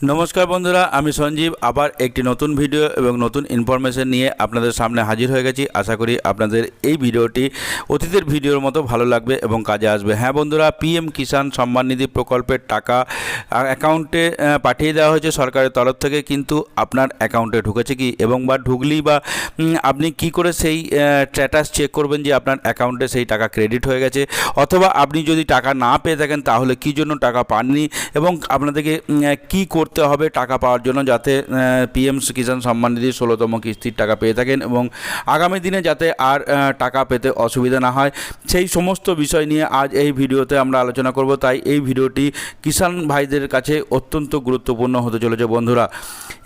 নমস্কার বন্ধুরা, আমি সঞ্জীব। আবার একটি নতুন ভিডিও এবং নতুন ইনফরমেশন নিয়ে আপনাদের সামনে হাজির হয়ে গেছি। আশা করি আপনাদের এই ভিডিওটি অতীতের ভিডিওর মতো ভালো লাগবে এবং কাজে আসবে। হ্যাঁ বন্ধুরা পিএম কিষাণ সম্মান নিধি প্রকল্পের টাকা অ্যাকাউন্টে পাঠিয়ে দেওয়া হয়েছে সরকারের তরফ থেকে, কিন্তু আপনার অ্যাকাউন্টে ঢুকেছে কি? এবং বা ঢুকলেই বা আপনি কি করে সেই স্ট্যাটাস চেক করবেন যে আপনার অ্যাকাউন্টে সেই টাকা ক্রেডিট হয়ে গেছে? অথবা আপনি যদি টাকা না পেয়ে থাকেন, তাহলে কী জন্য টাকা পাননি? এবং আপনাদেরকে কী করতে হবে টাকা পাওয়ার জন্য যাতে পিএম কিষাণ সম্মান নিধি ষোলোতম কিস্তির টাকা পেয়ে থাকেন এবং আগামী দিনে যাতে আর টাকা পেতে অসুবিধা না হয়। সেই সমস্ত বিষয় নিয়ে আজ এই ভিডিওতে আমরা আলোচনা করব। তাই এই ভিডিওটি কিষাণ ভাইদের কাছে অত্যন্ত গুরুত্বপূর্ণ হতে চলেছে বন্ধুরা।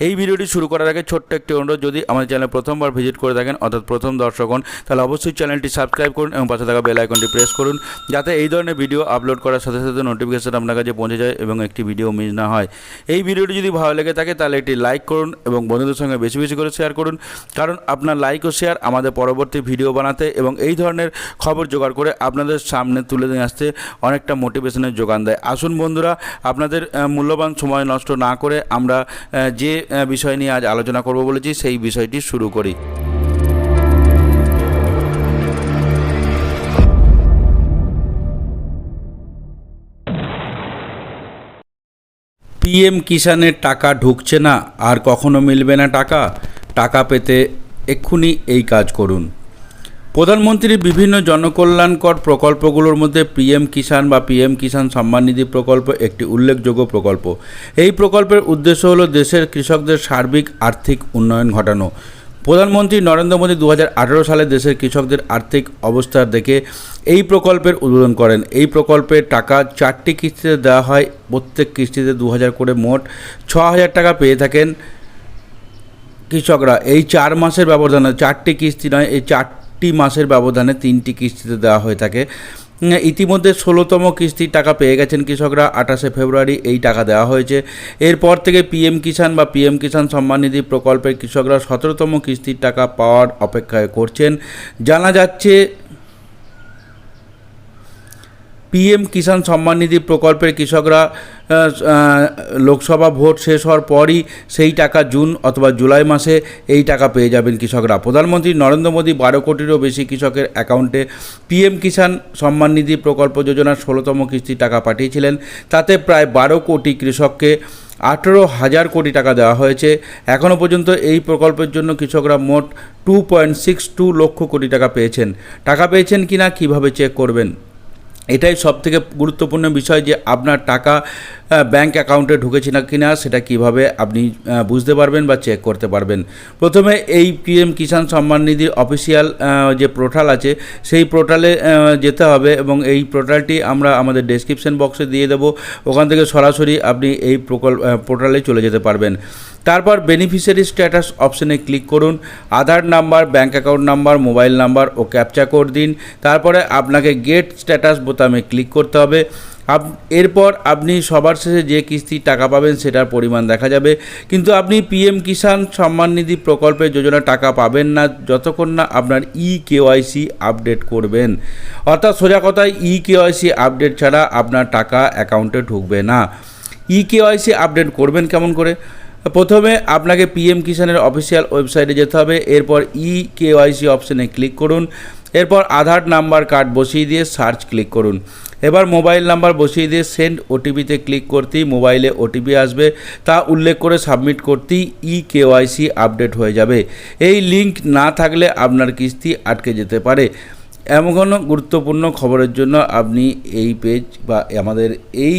এই ভিডিওটি শুরু করার আগে ছোট্ট একটি অনুরোধ, যদি আমাদের চ্যানেলে প্রথমবার ভিজিট করে থাকেন, অর্থাৎ প্রথম দর্শক হন, তাহলে অবশ্যই চ্যানেলটি সাবস্ক্রাইব করুন এবং পাশে থাকা বেল আইকনটি প্রেস করুন, যাতে এই ধরনের ভিডিও আপলোড করার সাথে সাথে নোটিফিকেশান আপনার কাছে পৌঁছে যায় এবং একটি ভিডিও মিস না হয়। এই ভিডিওটি যদি ভালো লেগে থাকে, তাহলে এটি লাইক করুন এবং বন্ধুদের সঙ্গে বেশি বেশি করে শেয়ার করুন। কারণ আপনার লাইক ও শেয়ার আমাদের পরবর্তী ভিডিও বানাতে এবং এই ধরনের খবর জোগাড় করে আপনাদের সামনে তুলে নিয়ে আসতে অনেকটা মোটিভেশনের যোগান দেয়। আসুন বন্ধুরা, আপনাদের মূল্যবান সময় নষ্ট না করে আমরা যে বিষয় নিয়ে আজ আলোচনা করব বলেছি, সেই বিষয়টি শুরু করি। পিএম কিষানের টাকা ঢুকছে না, আর কখনো মিলবে না টাকা। টাকা পেতে এক্ষুনি এই কাজ করুন। প্রধানমন্ত্রীর বিভিন্ন জনকল্যাণকর প্রকল্পগুলোর মধ্যে পিএম কিষাণ বা পিএম কিষাণ সম্মান নিধি প্রকল্প একটি উল্লেখযোগ্য প্রকল্প। এই প্রকল্পের উদ্দেশ্য হলো দেশের কৃষকদের সার্বিক আর্থিক উন্নয়ন ঘটানো। প্রধানমন্ত্রী নরেন্দ্র মোদী দু হাজার আঠারো সালে দেশের কৃষকদের আর্থিক অবস্থা দেখে এই প্রকল্পের উদ্বোধন করেন। এই প্রকল্পের টাকা চারটি কিস্তিতে দেওয়া হয়। প্রত্যেক কিস্তিতে দু হাজার করে মোট ছ হাজার টাকা পেয়ে থাকেন কৃষকরা। এই চার মাসের ব্যবধানে, চারটি কিস্তি নয়, এই চারটি মাসের ব্যবধানে তিনটি কিস্তিতে দেওয়া হয়ে থাকে। ইতিমধ্যে ষোলোতম কিস্তির টাকা পেয়ে গেছেন কৃষকরা। আঠাশে ফেব্রুয়ারি এই টাকা দেওয়া হয়েছে। এরপর থেকে পিএম কিষাণ বা পিএম কিষাণ সম্মান নিধি প্রকল্পের কৃষকরা সতেরোতম কিস্তির টাকা পাওয়ার অপেক্ষায় করছেন। জানা যাচ্ছে পিএম কিষাণ সম্মান নিধি প্রকল্পের কৃষকরা লোকসভা ভোট শেষ হওয়ার পরই সেই টাকা জুন অথবা জুলাই মাসে এই টাকা পেয়ে যাবেন কৃষকরা। প্রধানমন্ত্রী নরেন্দ্র মোদী বারো কোটিরও বেশি কৃষকের অ্যাকাউন্টে পিএম কিষাণ সম্মান নিধি প্রকল্প যোজনার ষোলোতম কিস্তির টাকা পাঠিয়েছিলেন। তাতে প্রায় বারো কোটি কৃষককে আঠেরো হাজার কোটি টাকা দেওয়া হয়েছে। এখনও পর্যন্ত এই প্রকল্পের জন্য কৃষকরা মোট two point six two lakh crore টাকা পেয়েছেন। টাকা পেয়েছেন কিনা কীভাবে চেক করবেন? এটাই সব থেকে গুরুত্বপূর্ণ বিষয় যে আপনার টাকা ব্যাংক অ্যাকাউন্টে ঢুকেছে না কিনা সেটা কীভাবে আপনি বুঝতে পারবেন বা চেক করতে পারবেন। প্রথমে এই পিএম কিষাণ সম্মান নিধির অফিসিয়াল যে পোর্টাল আছে, সেই পোর্টালে যেতে হবে এবং এই পোর্টালটি আমরা আমাদের ডেসক্রিপশন বক্সে দিয়ে দেবো। ওখান থেকে সরাসরি আপনি এই প্রকল্প পোর্টালে চলে যেতে পারবেন। তারপর বেনিফিশিয়ারি স্ট্যাটাস অপশনে ক্লিক করুন। Aadhaar number bank account number mobile number ও ক্যাপচা কোড দিন। তারপরে আপনাকে গেট স্ট্যাটাস বোতামে ক্লিক করতে হবে। আপ এরপর আপনি সবার শেষে যে কিস্তি টাকা পাবেন সেটার পরিমাণ দেখা যাবে। কিন্তু আপনি পিএম কিষাণ সম্মান নিধি প্রকল্পের যোজনা টাকা পাবেন না যতক্ষণ না আপনার ই কেওয়াইসি আপডেট করবেন। অর্থাৎ সোজা কথায় ই কেওয়াইসি আপডেট ছাড়া আপনার টাকা অ্যাকাউন্টে ঢুকবে না। ই কেওয়াইসি আপডেট করবেন কেমন করে? প্রথমে আপনাকে পিএম কিষাণের অফিসিয়াল ওয়েবসাইটে যেতে হবে। এরপর ই কেওয়াইসি অপশানে ক্লিক করুন। এরপর আধার নাম্বার কার্ড বসিয়ে দিয়ে সার্চ ক্লিক করুন। এবার মোবাইল নাম্বার বসিয়ে দিয়ে সেন্ড ওটিপিতে ক্লিক করতেই মোবাইলে ওটিপি আসবে, তা উল্লেখ করে সাবমিট করতেই ই কেওয়াইসি আপডেট হয়ে যাবে। এই লিঙ্ক না থাকলে আপনার কিস্তি আটকে যেতে পারে। এমন কোনো গুরুত্বপূর্ণ খবরের জন্য আপনি এই পেজ বা আমাদের এই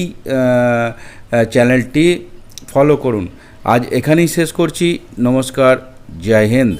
চ্যানেলটি ফলো করুন। আজ এখানেই শেষ করছি। নমস্কার, জয় হিন্দ।